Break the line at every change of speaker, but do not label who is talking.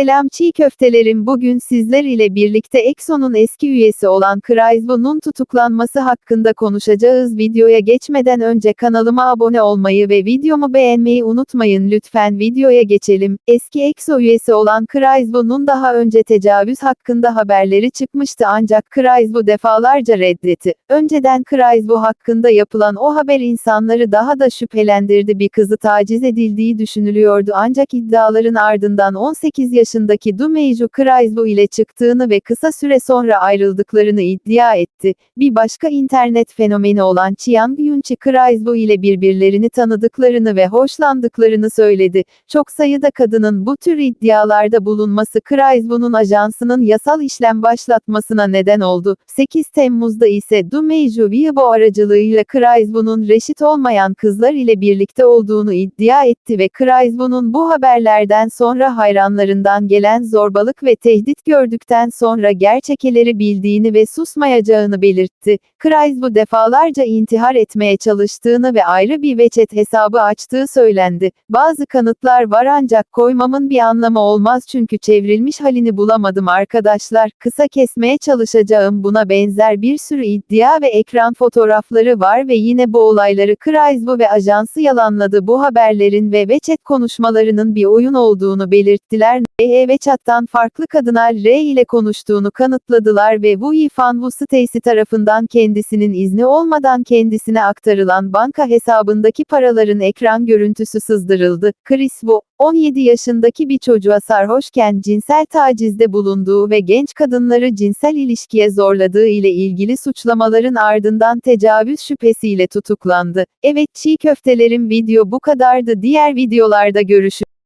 Selam çiğ köftelerim bugün sizler ile birlikte EXO'nun eski üyesi olan Craizvo'nun tutuklanması hakkında konuşacağız. Videoya geçmeden önce kanalıma abone olmayı ve videomu beğenmeyi unutmayın lütfen videoya geçelim. Eski EXO üyesi olan Craizvo'nun daha önce tecavüz hakkında haberleri çıkmıştı ancak Craizvo defalarca reddetti. Önceden Craizvo hakkında yapılan o haber insanları daha da şüphelendirdi bir kızı taciz edildiği düşünülüyordu ancak iddiaların ardından 18 yaşındaki Dumeiju Craizvo ile çıktığını ve kısa süre sonra ayrıldıklarını iddia etti. Bir başka internet fenomeni olan Chiang Yunchi Craizvo ile birbirlerini tanıdıklarını ve hoşlandıklarını söyledi. Çok sayıda kadının bu tür iddialarda bulunması Craizvo'nun ajansının yasal işlem başlatmasına neden oldu. 8 Temmuz'da ise Dumeiju Weibo aracılığıyla Craizvo'nun reşit olmayan kızlar ile birlikte olduğunu iddia etti ve Craizvo'nun bu haberlerden sonra hayranlarından gelen zorbalık ve tehdit gördükten sonra gerçekleri bildiğini ve susmayacağını belirtti. Craizvo defalarca intihar etmeye çalıştığını ve ayrı bir WeChat hesabı açtığı söylendi. Bazı kanıtlar var ancak koymamın bir anlamı olmaz çünkü çevrilmiş halini bulamadım arkadaşlar. Kısa kesmeye çalışacağım buna benzer bir sürü iddia ve ekran fotoğrafları var ve yine bu olayları Craizvo ve ajansı yalanladı. Bu haberlerin ve WeChat konuşmalarının bir oyun olduğunu belirttiler. E ve chat'tan farklı kadınlar R ile konuştuğunu kanıtladılar ve Wu Yifan Wu Stacy tarafından kendisinin izni olmadan kendisine aktarılan banka hesabındaki paraların ekran görüntüsü sızdırıldı. Chris Wu, 17 yaşındaki bir çocuğa sarhoşken cinsel tacizde bulunduğu ve genç kadınları cinsel ilişkiye zorladığı ile ilgili suçlamaların ardından tecavüz şüphesiyle tutuklandı. Evet çiğ köftelerim video bu kadardı diğer videolarda görüşürüz.